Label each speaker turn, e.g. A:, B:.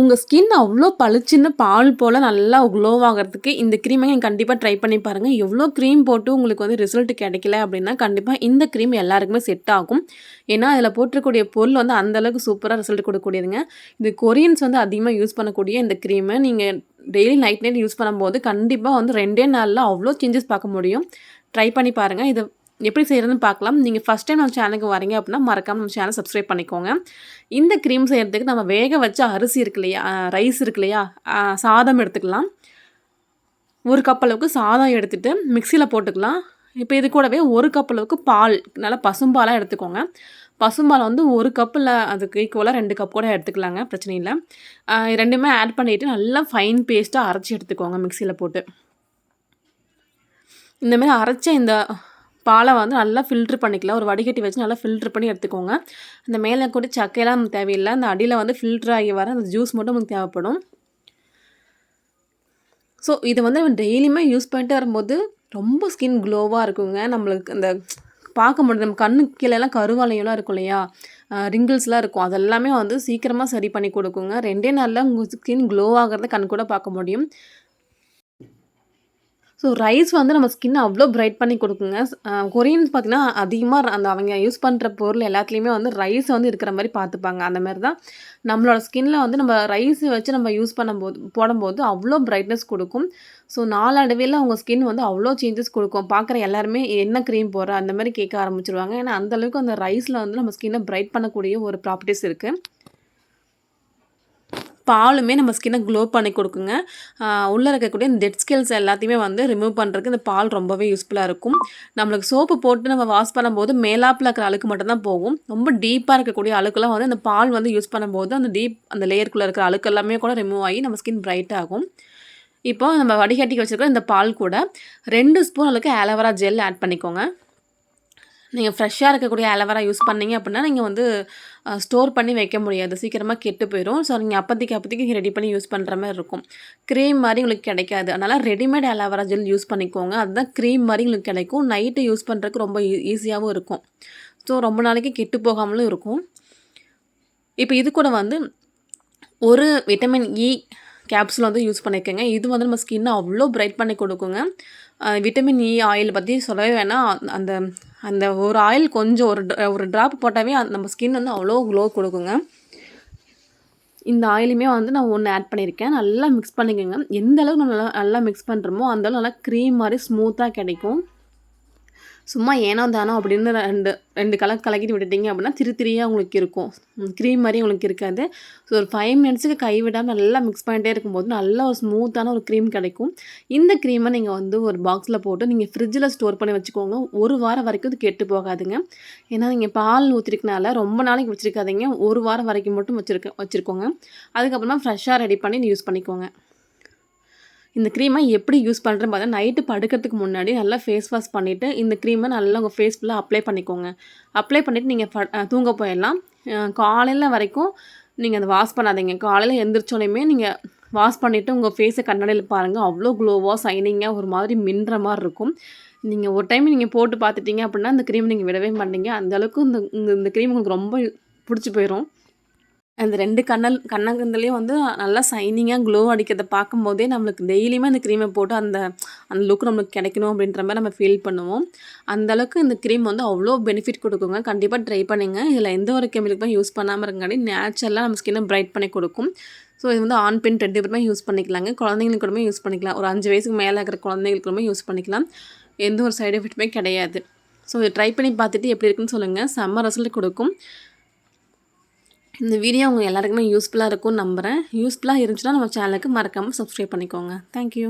A: உங்கள் ஸ்கின் அவ்வளோ பளிச்சுன்னு பால் போல் நல்லா க்ளோ ஆகிறதுக்கு இந்த க்ரீமை நீங்கள் கண்டிப்பாக ட்ரை பண்ணி பாருங்கள் எவ்வளோ க்ரீம் போட்டு உங்களுக்கு வந்து ரிசல்ட் கிடைக்கல அப்படின்னா கண்டிப்பாக இந்த க்ரீம் எல்லாருக்குமே செட் ஆகும். ஏன்னா அதில் போட்டிருக்கூடிய பொருள் வந்து அந்தளவுக்கு சூப்பராக ரிசல்ட் கொடுக்கக்கூடியதுங்க. இது கொரியன்ஸ் வந்து அதிகமாக யூஸ் பண்ணக்கூடிய இந்த க்ரீமை நீங்கள் டெய்லி நைட் நைட் யூஸ் பண்ணும்போது கண்டிப்பாக வந்து ரெண்டே நாளில் அவ்வளோ சேஞ்சஸ் பார்க்க முடியும். ட்ரை பண்ணி பாருங்கள் இது எப்படி செய்கிறதுன்னு பார்க்கலாம். நீங்கள் ஃபஸ்ட் டைம் நம்ம சேனலுக்கு வரீங்க அப்படின்னா மறக்காமல் நம்ம சேனல் சப்ஸ்கிரைப் பண்ணிக்கோங்க. இந்த க்ரீம் செய்கிறதுக்கு நம்ம வேக வச்ச அரிசி இருக்கு இல்லையா ரைஸ் இருக்கு இல்லையா சாதம் எடுத்துக்கலாம். ஒரு கப் அளவுக்கு சாதம் எடுத்துகிட்டு மிக்சியில் போட்டுக்கலாம். இப்போ இது கூடவே ஒரு கப் அளவுக்கு பால் நல்லா பசும்பாலாக எடுத்துக்கோங்க. பசும்பால் வந்து ஒரு கப்பில் அதுக்கு ஈக்குவலாக ரெண்டு கப் கூட எடுத்துக்கலாங்க பிரச்சனை இல்லை. ரெண்டுமே ஆட் பண்ணிவிட்டு நல்லா ஃபைன் பேஸ்ட்டாக அரைச்சி எடுத்துக்கோங்க மிக்சியில் போட்டு. இந்தமாரி அரைச்ச இந்த பாலை வந்து நல்லா ஃபில்ட்ரு பண்ணிக்கலாம். ஒரு வடிகட்டி வச்சு நல்லா ஃபில்ட்ரு பண்ணி எடுத்துக்கோங்க. அந்த மேலே கூட சக்கையெல்லாம் நமக்கு தேவையில்லை. அந்த அடியில் வந்து ஃபில்ட்ரு ஆகி வர அந்த ஜூஸ் மட்டும் நமக்கு தேவைப்படும். ஸோ இதை வந்து நம்ம டெய்லியுமே யூஸ் பண்ணிட்டு வரும்போது ரொம்ப ஸ்கின் க்ளோவாக இருக்குங்க. நம்மளுக்கு அந்த பார்க்க முடியும் நம்ம கண்ணு கீழெல்லாம் கருவாலையெல்லாம் இருக்கும் இல்லையா? ரிங்கிள்ஸ்லாம் இருக்கும். அதெல்லாமே வந்து சீக்கிரமாக சரி பண்ணி கொடுக்குங்க. ரெண்டே நாளில் உங்கள் ஸ்கின் க்ளோ ஆகிறத கண் கூட பார்க்க முடியும். ஸோ ரைஸ் வந்து நம்ம ஸ்கின் அவ்வளோ பிரைட் பண்ணி கொடுக்குங்க. கொரியன்ஸ் பார்த்திங்கன்னா அதிகமாக அந்த அவங்க யூஸ் பண்ணுற பொருள் எல்லாத்துலேயுமே வந்து ரைஸ் வந்து இருக்கிற மாதிரி பார்த்துப்பாங்க அந்த மாதிரி தான் நம்மளோட ஸ்கின்னில் வந்து நம்ம ரைஸ் வச்சு நம்ம யூஸ் பண்ணும்போது போடும்போது அவ்வளோ பிரைட்னஸ் கொடுக்கும். ஸோ நாளடைவில் அவங்க ஸ்கின் வந்து அவ்வளோ சேஞ்சஸ் கொடுக்கும். பார்க்குற எல்லாருமே என்ன க்ரீம் போடுற அந்த மாதிரி கேட்க ஆரம்பிச்சிருவாங்க. ஏன்னா அந்தளவுக்கு அந்த ரைஸில் வந்து நம்ம ஸ்கின்னை பிரைட் பண்ணக்கூடிய ஒரு ப்ராப்பர்ட்டிஸ் இருக்குது பாலுமே நம்ம ஸ்கின்னை க்ளோ பண்ணி கொடுக்குங்க. உள்ளே இருக்கக்கூடிய இந்த டெட் ஸ்கில்ஸ் எல்லாத்தையுமே வந்து ரிமூவ் பண்ணுறதுக்கு இந்த பால் ரொம்பவே யூஸ்ஃபுல்லாக இருக்கும். நம்மளுக்கு சோப்பு போட்டு நம்ம வாஷ் பண்ணும்போது மேலாப்பில் இருக்கிற அழுக்கு மட்டும்தான் போகும். ரொம்ப டீப்பாக இருக்கக்கூடிய அழுக்கெல்லாம் வந்து அந்த பால் வந்து யூஸ் பண்ணும்போது அந்த டீப் அந்த லேயருக்குள்ளே இருக்கிற அழுக்கு எல்லாமே கூட ரிமூவ் ஆகி நம்ம ஸ்கின் பிரைட் ஆகும். இப்போ நம்ம வடிகட்டி வச்சுருக்க இந்த பால் கூட ரெண்டு ஸ்பூன் அளவுக்கு ஆலோவேரா ஜெல் ஆட் பண்ணிக்கோங்க. நீங்கள் ஃப்ரெஷ்ஷாக இருக்கக்கூடிய அலவரா யூஸ் பண்ணிங்க அப்படின்னா நீங்கள் வந்து ஸ்டோர் பண்ணி வைக்க முடியாது. சீக்கிரமாக கெட்டு போயிடும் ஸோ நீங்கள் அப்போதைக்கு அப்போதைக்கு ரெடி பண்ணி யூஸ் பண்ணுற மாதிரி இருக்கும். க்ரீம் மாதிரி உங்களுக்கு கிடைக்காது. அதனால் ரெடிமேட் அலவரா ஜெல் யூஸ் பண்ணிக்கோங்க. அதுதான் க்ரீம் மாதிரி உங்களுக்கு கிடைக்கும். நைட்டு யூஸ் பண்ணுறதுக்கு ரொம்ப ஈஸியாகவும் இருக்கும். ஸோ ரொம்ப நாளைக்கு கெட்டு போகாமலும் இருக்கும். இப்போ இது கூட வந்து ஒரு விட்டமின் இ e கேப்சூல் வந்து யூஸ் பண்ணிக்கோங்க இது வந்து நம்ம ஸ்கின்னை அவ்வளோ பிரைட் பண்ணி கொடுக்குங்க. விட்டமின் இ ஆயில் பற்றி சொல்லவே வேணாம். அந்த அந்த ஒரு ஆயில் கொஞ்சம் ஒரு ஒரு ட்ராப் போட்டாவே நம்ம ஸ்கின் வந்து அவ்வளோ க்ளோ கொடுக்குங்க. இந்த ஆயிலுமே வந்து நான் ஒன்று ஆட் பண்ணியிருக்கேன் நல்லா மிக்ஸ் பண்ணிக்கோங்க. எந்த அளவுக்கு நல்லா நல்லா மிக்ஸ் பண்ணுறோமோ அந்தளவு நல்லா க்ரீம் மாதிரி ஸ்மூத்தாக கிடைக்கும். சும்மா ஏனோ தானோ அப்படின்னு ரெண்டு ரெண்டு கலர் கலக்கிட்டு விட்டுட்டிங்க அப்படின்னா திரு திரியாக உங்களுக்கு இருக்கும். க்ரீம் மாதிரி உங்களுக்கு இருக்காது. ஸோ ஒரு ஃபைவ் மினிட்ஸுக்கு கை விடாமல் நல்லா மிக்ஸ் பண்ணிட்டே இருக்கும்போது நல்ல ஒரு ஸ்மூத்தான ஒரு க்ரீம் கிடைக்கும். இந்த க்ரீமை நீங்கள் வந்து ஒரு பாக்ஸில் போட்டு நீங்கள் ஃப்ரிட்ஜில் ஸ்டோர் பண்ணி வச்சுக்கோங்க. ஒரு வாரம் வரைக்கும் இது கெட்டு போகாதுங்க. ஏன்னா நீங்கள் பால் ஊற்றிருக்கனால ரொம்ப நாளைக்கு வச்சுருக்காதீங்க. ஒரு வாரம் வரைக்கும் மட்டும் வச்சுருக்க வச்சுருக்கோங்க. அதுக்கப்புறமா ஃப்ரெஷ்ஷாக ரெடி பண்ணி யூஸ் பண்ணிக்கோங்க. இந்த க்ரீமை எப்படி யூஸ் பண்ணுறேன்னு பார்த்தா நைட்டு படுக்கிறதுக்கு முன்னாடி நல்லா ஃபேஸ் வாஷ் பண்ணிவிட்டு இந்த க்ரீமை நல்லா உங்கள் ஃபேஸ் ஃபுல்லாக அப்ளை பண்ணிக்கோங்க. அப்ளை பண்ணிவிட்டு நீங்கள் தூங்க போயிடலாம். காலையில் வரைக்கும் நீங்கள் அதை வாஷ் பண்ணாதீங்க. காலையில் எந்திரிச்சோனையுமே நீங்கள் வாஷ் பண்ணிவிட்டு உங்கள் ஃபேஸை கண்ணாடியில் பாருங்கள் அவ்வளோ க்ளோவாக சைனிங்காக ஒரு மாதிரி மின்ற மாதிரி இருக்கும். நீங்கள் ஒரு டைம் நீங்கள் போட்டு பார்த்துட்டீங்க அப்படின்னா இந்த க்ரீம் நீங்கள் விடவே மாட்டீங்க. அந்தளவுக்கு இந்த இந்த க்ரீம் உங்களுக்கு ரொம்ப பிடிச்சி போயிடும் அந்த ரெண்டு கண்ணல் கண்ணங்கந்துலேயும் வந்து நல்லா சைனிங்காக க்ளோ அடிக்கிறத பார்க்கும்போதே நம்மளுக்கு டெய்லியுமே அந்த க்ரீமை போட்டு அந்த அந்த லுக் நம்மளுக்கு கிடைக்கணும் அப்படின்ற மாதிரி நம்ம ஃபீல் பண்ணுவோம். அந்தளவுக்கு இந்த க்ரீம் வந்து அவ்வளோ பெனிஃபிட் கொடுக்குங்க. கண்டிப்பாக ட்ரை பண்ணுங்க. இதில் எந்த ஒரு கெமிக்கலுமே யூஸ் பண்ணாமல் இருக்காடி நேச்சுரலாக நம்ம ஸ்கின்னை பிரைட் பண்ணி கொடுக்கும். ஸோ இது வந்து ஆண் பெண் ரெண்டு பேருமே யூஸ் பண்ணிக்கலாங்க. குழந்தைங்களுக்கு கூடமே யூஸ் பண்ணிக்கலாம். ஒரு அஞ்சு வயசுக்கு மேலே இருக்கிற குழந்தைங்களுக்கு கூடமே யூஸ் பண்ணிக்கலாம். எந்த ஒரு சைடு எஃபெக்ட்டுமே கிடையாது. ஸோ இதை ட்ரை பண்ணி பார்த்துட்டு எப்படி இருக்குன்னு சொல்லுங்கள் செம்ம ரிசல்ட் கொடுக்கும். இந்த வீடியோ உங்கள் எல்லாருக்குமே யூஸ்ஃபுல்லாக இருக்கும்னு நம்புகிறேன் யூஸ்ஃபுல்லாக இருந்துச்சுன்னா நம்ம சேனலுக்கு மறக்காமல் சப்ஸ்கிரைப் பண்ணிக்கோங்க. தேங்க்யூ